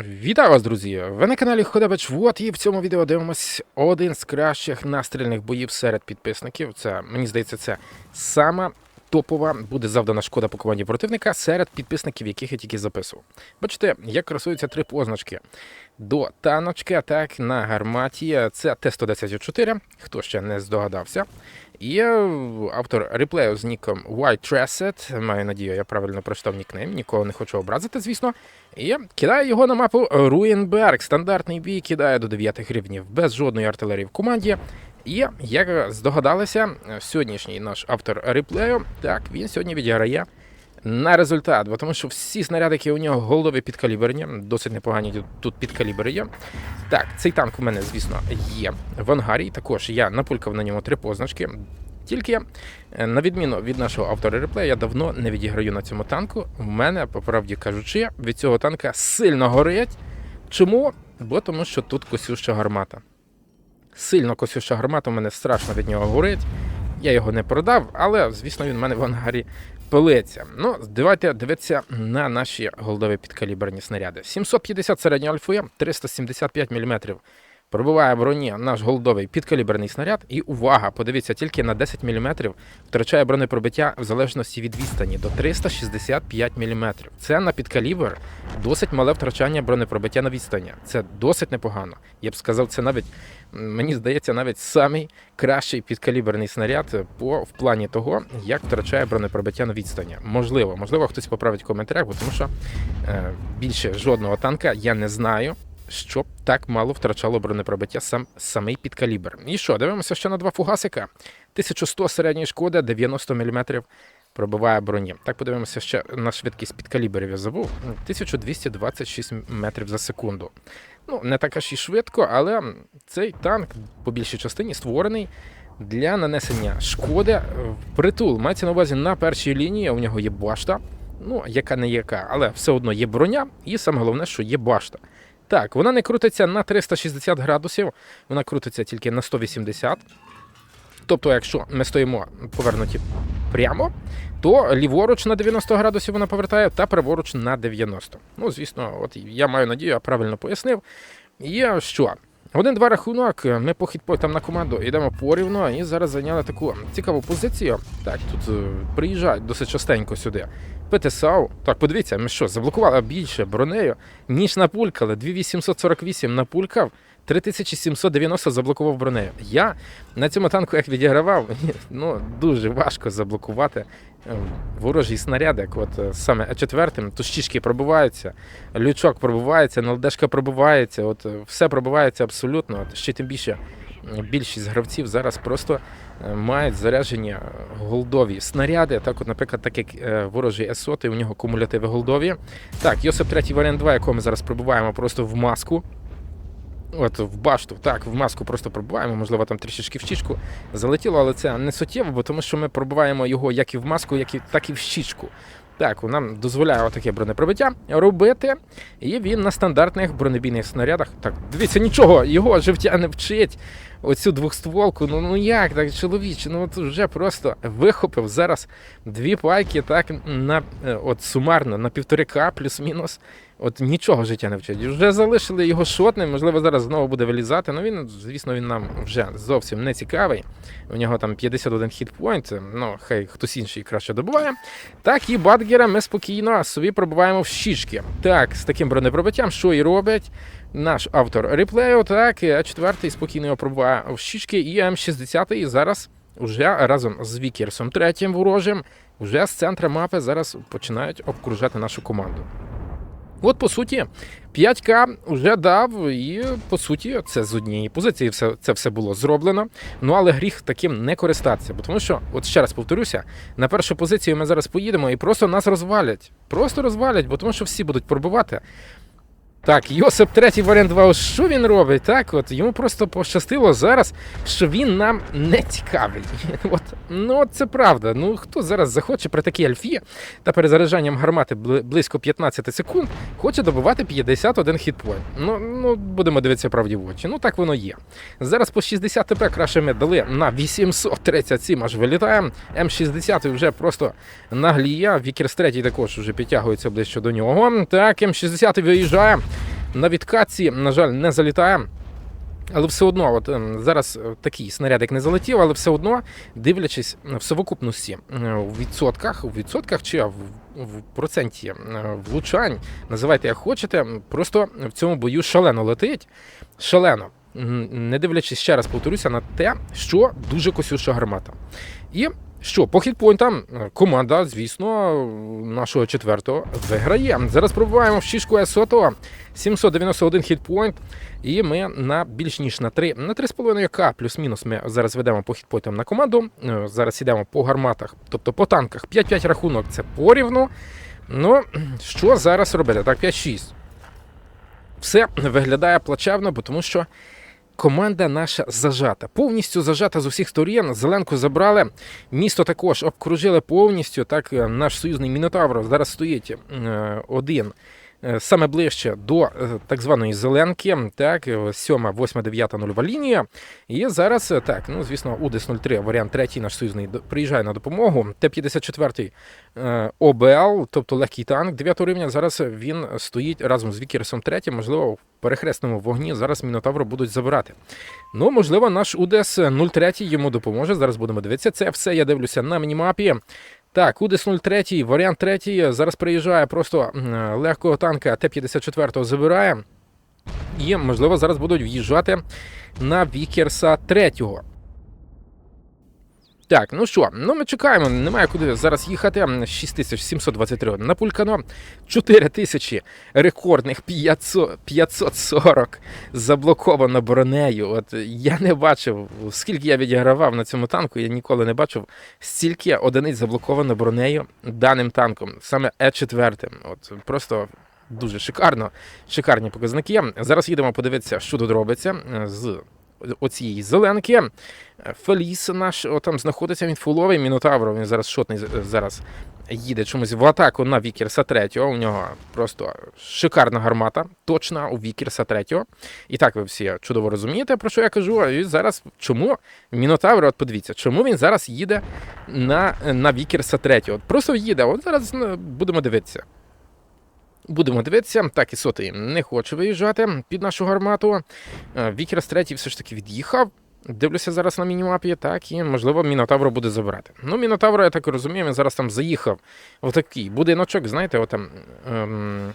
Вітаю вас, друзі! Ви на каналі Ходабич Вот і в цьому відео дивимось один з кращих настрільних боїв серед підписників. Це мені здається, це сама топова буде завдана шкода по команді противника серед підписників, яких я тільки записував. Бачите, як красуються три позначки до таночки, так на гарматі. Це Т-114, хто ще не здогадався. І е, автор реплею з ніком White Trasset, маю надію, я правильно прочитав нікнейм, нікого не хочу образити, звісно. І кидає його на мапу Руєнберг. Стандартний бій кидає до 9 рівнів без жодної артилерії в команді. І як здогадалися, сьогоднішній наш автор реплею, так, він сьогодні відіграє на результат, бо тому що всі снаряди, які у нього голдові підкаліберні, досить непогані тут- підкалібри є. Так, цей танк у мене, звісно, є в ангарі. Також я напулькав на ньому три позначки. Тільки, е, на відміну від нашого автора реплею, я давно не відіграю на цьому танку. У мене, по правді кажучи, від цього танка сильно горить. Чому? Бо тому що тут косюща гармата. Сильно косюша гармата, у мене страшно від нього горить. Я його не продав, але, звісно, він в мене в ангарі пилиться. Ну, давайте дивитися на наші голдові підкаліберні снаряди. 750 середньої альфи, 375 мм. Пробиває в броні наш голдовий підкаліберний снаряд. І увага! Подивіться, тільки на 10 мм втрачає бронепробиття в залежності від відстані до 365 мм. Це на підкалібр досить мале втрачання бронепробиття на відстані. Це досить непогано. Я б сказав, це навіть мені здається, навіть самий кращий підкаліберний снаряд по в плані того, як втрачає бронепробиття на відстані. Можливо, можливо, хтось поправить в коментарях, бо тому що е, більше жодного танка я не знаю. Щоб так мало втрачало бронепробиття сам самий підкалібр. І що, дивимося ще на два фугасика. 1100 середньої шкоди, 90 мм пробиває броні. Так подивимося ще на швидкість підкалібрів я забув. 1226 метрів за секунду. Ну, не так аж і швидко, але цей танк по більшій частині створений для нанесення шкоди в притул. Мається на увазі на першій лінії. У нього є башта, ну яка не яка, але все одно є броня, і саме головне, що є башта. Так, вона не крутиться на 360 градусів, вона крутиться тільки на 180. Тобто, якщо ми стоїмо повернуті прямо, то ліворуч на 90 градусів вона повертає, та праворуч на 90. Ну, звісно, от я маю надію, я правильно пояснив. І що? Один-два рахунок. Ми по хітпойтам на команду йдемо порівно і зараз зайняли таку цікаву позицію. Так, тут е, приїжджають досить частенько сюди. ПТСАУ. Так, подивіться, ми що, заблокували більше бронею, ніж напулькали. 2848 напулькав, 3790 заблокував бронею. Я на цьому танку як відігравав, ну дуже важко заблокувати е, ворожий снаряд, як от е, саме Е4, то щічки пробиваються, лючок пробивається, НЛДшка пробивається, от е, все пробивається абсолютно. От, ще тим більше більшість гравців зараз просто е, мають заряджені голдові снаряди. Так, от, наприклад, так як ворожий С100, у нього кумулятиви голдові. Так, Йосип 3 варіант 2, якого ми зараз пробуваємо просто в маску. От в башту, так, в маску просто пробуваємо, можливо, там трішечки в щічку залетіло, але це не суттєво, бо тому що ми пробуваємо його як і в маску, як і, так і в щічку. Так, нам дозволяє отаке бронепробиття робити, і він на стандартних бронебійних снарядах. Так, дивіться, нічого, його життя не вчить. Оцю двохстволку, ну ну як так, чоловіче, ну от вже просто вихопив зараз дві пайки, так на е, от сумарно на півтори плюс-мінус. От нічого життя не вчить. Вже залишили його шотним, можливо, зараз знову буде вилізати. Ну він, звісно, він нам вже зовсім не цікавий. У нього там 51 хітпойнт, ну хай хтось інший краще добуває. Так, і Бадгера ми спокійно собі пробуваємо в щічки. Так, з таким бронепробиттям, що і робить наш автор реплею, так, а четвертий спокійно його пробуває в щічки, і М60 зараз уже разом з Вікерсом третім ворожим, вже з центра мапи зараз починають обкружати нашу команду. От, по суті, 5К вже дав, і по суті, це з однієї позиції все, це все було зроблено. Ну але гріх таким не користатися. Бо тому що, от ще раз повторюся, на першу позицію ми зараз поїдемо і просто нас розвалять. Просто розвалять, бо тому що всі будуть пробивати. Так, Йосип третій варіант 2, що він робить? Так, от йому просто пощастило зараз, що він нам не цікавий. От, ну от це правда. Ну хто зараз захоче при такій альфі та перезаряджанням гармати близько 15 секунд, хоче добивати 51 хітпойнт. Ну, ну будемо дивитися правді в очі. Ну так воно є. Зараз по 60 ТП краще ми дали на 837, аж вилітаємо. М60 вже просто нагліє. Вікерс 3 також вже підтягується ближче до нього. Так, М60 виїжджає. На відкатці, на жаль, не залітає. Але все одно, от ем, зараз е, такий снарядик не залетів, але все одно, дивлячись в совокупності е, у відсотках, у відсотках чи в, в проценті е, влучань, називайте як хочете, просто в цьому бою шалено летить. Шалено. Не дивлячись ще раз, повторюся на те, що дуже косюша гармата. І що, по хітпойнтам команда, звісно, нашого четвертого виграє. Зараз пробуваємо в шишку С100, 791 хітпойнт. І ми на більш ніж на 3, на 3,5К плюс-мінус ми зараз ведемо по хітпойтам на команду. Е, Зараз йдемо по гарматах, тобто по танках 5-5 рахунок це порівну. Ну, що зараз робити? Так, 5-6. Все виглядає плачевно, тому що команда наша зажата. Повністю зажата з усіх сторін. Зеленку забрали. Місто також обкружили повністю. Так, е, наш союзний Мінотавр зараз стоїть е, один. Е, Саме ближче до е, так званої зеленки, так, е, 7, 8, 9 нульова лінія. І зараз, е, так, ну звісно, УДЕС 03, варіант третій, наш союзний приїжджає на допомогу. Т-54 е, ОБЛ, тобто легкий танк 9 рівня. Зараз він стоїть разом з Вікерсом 3, можливо, в перехресному вогні. Зараз Мінотавру будуть забирати. Ну, можливо, наш УДЕС 03 йому допоможе. Зараз будемо дивитися. Це все я дивлюся на мінімапі. Так, УДЕС 03, варіант 3. Зараз приїжджає просто легкого танка Т-54 забирає. І, можливо, зараз будуть в'їжджати на Вікерса 3. Так, ну що, ну ми чекаємо, немає куди зараз їхати. 6723 напулькано, 4000 рекордних 500, 540 заблоковано бронею. От я не бачив, скільки я відігравав на цьому танку, я ніколи не бачив стільки одиниць заблоковано бронею даним танком, саме Е4. От просто дуже шикарно, шикарні показники. Зараз їдемо подивитися, що тут робиться е, з оцієї зеленки. Феліс наш о, там знаходиться, він фуловий мінотавр, він зараз шотний зараз їде чомусь в атаку на Вікерса 3. У нього просто шикарна гармата, точна у Вікерса 3. І так ви всі чудово розумієте, про що я кажу. І зараз чому Мінотавр, от подивіться, чому він зараз їде на, на Вікерса 3. От просто їде, от зараз ну, будемо дивитися. Будемо дивитися, так і сотий не хоче виїжджати під нашу гармату. Е, Вікерс 3 все ж таки від'їхав. Дивлюся зараз на мінімапі, так, і можливо Мінотавра буде забирати. Ну, Мінотавра, я так розумію, він зараз там заїхав в такий будиночок, знаєте, отам. Ем,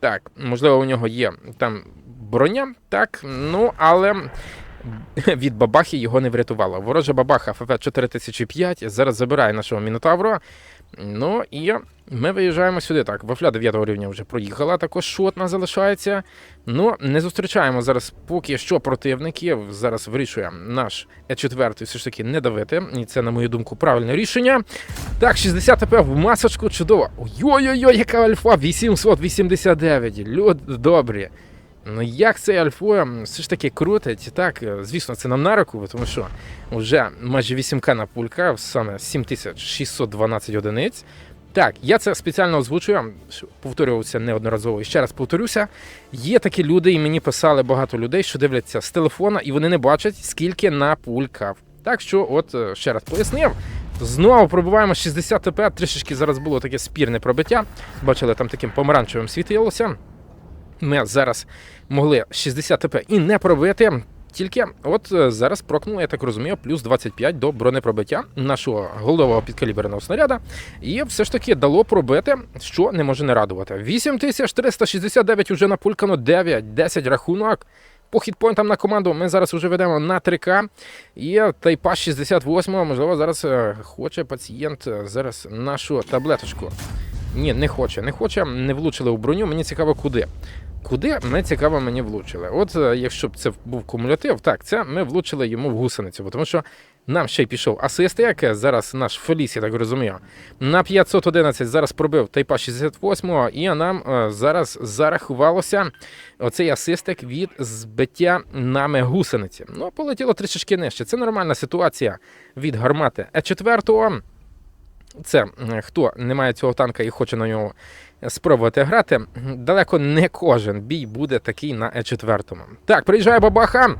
так, можливо, у нього є там броня, так, ну, але від бабахи його не врятувало. Ворожа бабаха ФФ 4005 зараз забирає нашого Мінотавра. Ну і ми виїжджаємо сюди. Так, вафля 9 рівня вже проїхала, також шотна залишається. Ну, не зустрічаємо зараз поки що противників. Зараз вирішує наш Е4 все ж таки не давити. І це, на мою думку, правильне рішення. Так, 60 ТП в масочку, чудово. Ой-ой-ой, яка альфа! 889. Люд добрі. Ну як цей альфа все ж таки крутить? Так, е, звісно, це нам на руку, тому що вже майже 8К на пулька, саме 7612 одиниць. Так, я це спеціально озвучую, повторювався неодноразово. І ще раз повторюся. Є такі люди, і мені писали багато людей, що дивляться з телефона, і вони не бачать, скільки на пулькав. Так що, от е, ще раз пояснив. Знову пробуваємо 60 ТП. Трішечки зараз було таке спірне пробиття. Бачили, там таким помаранчевим світилося. Ми зараз могли 60 ТП і не пробити. Тільки от е, зараз прокнуло, я так розумію, плюс 25 до бронепробиття нашого голового підкаліберного снаряда. І все ж таки дало пробити, що не може не радувати. 8369 уже напулькано 9, 10 рахунок. По хітпойнтам на команду ми зараз вже ведемо на 3К. І тайпа 68, можливо, зараз е, хоче пацієнт е, зараз нашу таблеточку. Ні, не хоче, не хоче, не влучили у броню. Мені цікаво, куди. Куди ми цікаво мені влучили? От е, якщо б це був кумулятив, так, це ми влучили йому в гусеницю, тому що нам ще й пішов асист, як зараз наш Феліс, я так розумію, на 511 зараз пробив тайпа 68-го, і нам е, зараз зарахувалося оцей асистик від збиття нами гусениці. Ну, полетіло трішечки нижче. Це нормальна ситуація від гармати Е4. Це хто не має цього танка і хоче на нього спробувати грати. Далеко не кожен бій буде такий на Е4. Так, приїжджає бабаха.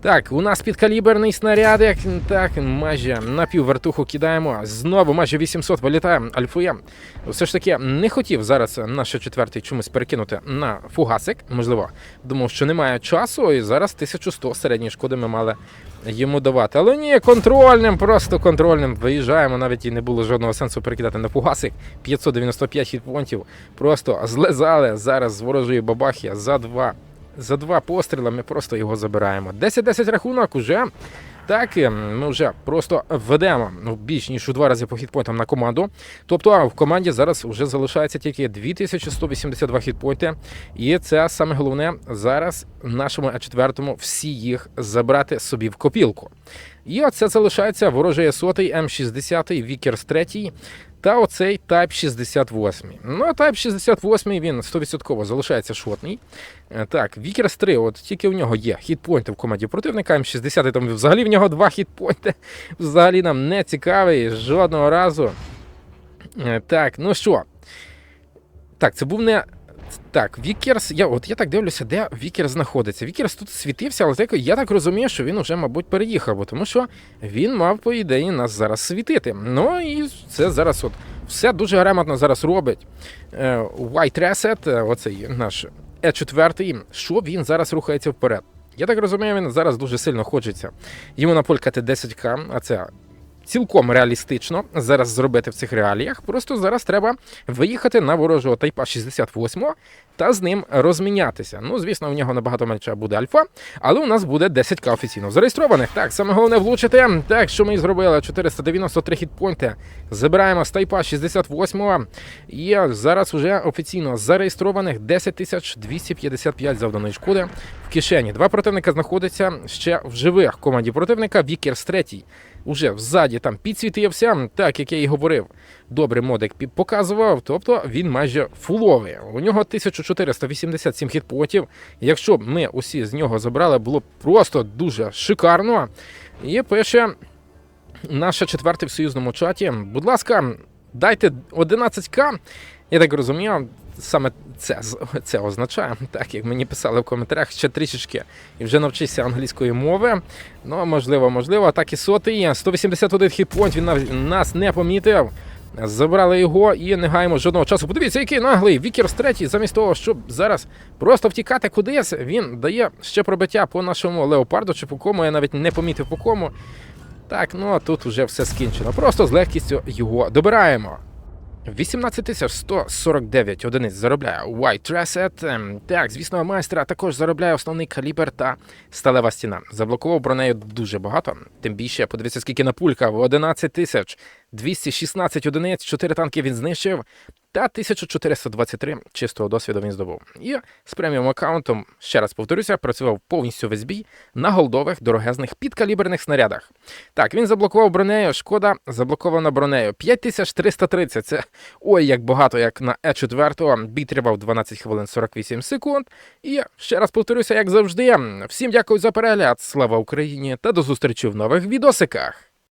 Так, у нас підкаліберний снарядик. Так, майже на піввертуху кидаємо. Знову майже 800 вилітає альфує. Все ж таки не хотів зараз наш четвертий чомусь перекинути на фугасик. Можливо, думав, що немає часу, і зараз 1100 середньої шкоди ми мали йому давати. Але ні, контрольним, просто контрольним. Виїжджаємо, навіть і не було жодного сенсу перекидати на фугасик. 595 хітпонтів. Просто злезали зараз з ворожої бабахи за два. За два постріли ми просто його забираємо. 10-10 рахунок уже. Так, е, ми вже просто ведемо ну, більш ніж у два рази по хітпойнтам на команду. Тобто в команді зараз вже залишається тільки 2182 хітпойнти. І це саме головне зараз нашому А4 всі їх забрати собі в копілку. І оце залишається ворожий сотий М60, Вікерс 3 та оцей Type 68. Ну, а Type 68 він 100% залишається шотний. Е, Так, Вікерс 3, от тільки у нього є хітпойнти в команді противника. М60 там взагалі в нього два хітпойнти. Взагалі нам не цікавий жодного разу. Е, Так, ну що. Так, це був не. Так, Вікерс, я от я так дивлюся, де Вікерс знаходиться. Вікерс тут світився, але я так розумію, що він уже, мабуть, переїхав, бо тому що він мав, по ідеї, нас зараз світити. Ну і це зараз от все дуже грамотно зараз робить. Е, White Reset, е, оцей наш Е4, що він зараз рухається вперед. Я так розумію, він зараз дуже сильно хочеться йому наполькати 10к, а це цілком реалістично зараз зробити в цих реаліях. Просто зараз треба виїхати на ворожого тайпа 68 та з ним розмінятися. Ну, звісно, у нього набагато менше буде альфа, але у нас буде 10к офіційно зареєстрованих. Так, саме головне влучити. Так, що ми зробили? 493 хітпойнти. Забираємо з тайпа 68 і зараз уже офіційно зареєстрованих 10 255 завданої шкоди в кишені. Два противника знаходяться ще в живих команді противника. Вікерс третій уже взаді там підсвітився, так як я і говорив. Добрий модик показував, тобто він майже фуловий. У нього 1487 хітпотів. Якщо б ми усі з нього забрали, було б просто дуже шикарно. І пише наша четверте в союзному чаті. Будь ласка, дайте 11к. Я так розумію, саме це, це означає, так як мені писали в коментарях, ще трішечки і вже навчишся англійської мови. Ну, можливо, можливо, так і сотий. 181 хітпойнт, він нас не помітив. Забрали його і не гаємо жодного часу. Подивіться, який наглий Вікерс третій, замість того, щоб зараз просто втікати кудись, він дає ще пробиття по нашому леопарду чи по кому, я навіть не помітив по кому. Так, ну а тут вже все скінчено. Просто з легкістю його добираємо. 18 149 одиниць заробляє White Reset. Ем, Так, звісно, майстра також заробляє основний калібр та сталева стіна. Заблокував бронею дуже багато. Тим більше, подивіться, скільки напулькав. 11 тисяч 216 одиниць, 4 танки він знищив. Та 1423 чистого досвіду він здобув. І з преміум аккаунтом, ще раз повторюся, працював повністю весь бій на голдових дорогезних підкаліберних снарядах. Так, він заблокував бронею. Шкода заблокована бронею. 5330. Це ой, як багато, як на Е4. Бій тривав 12 хвилин 48 секунд. І ще раз повторюся, як завжди. Всім дякую за перегляд. Слава Україні та до зустрічі в нових відосиках.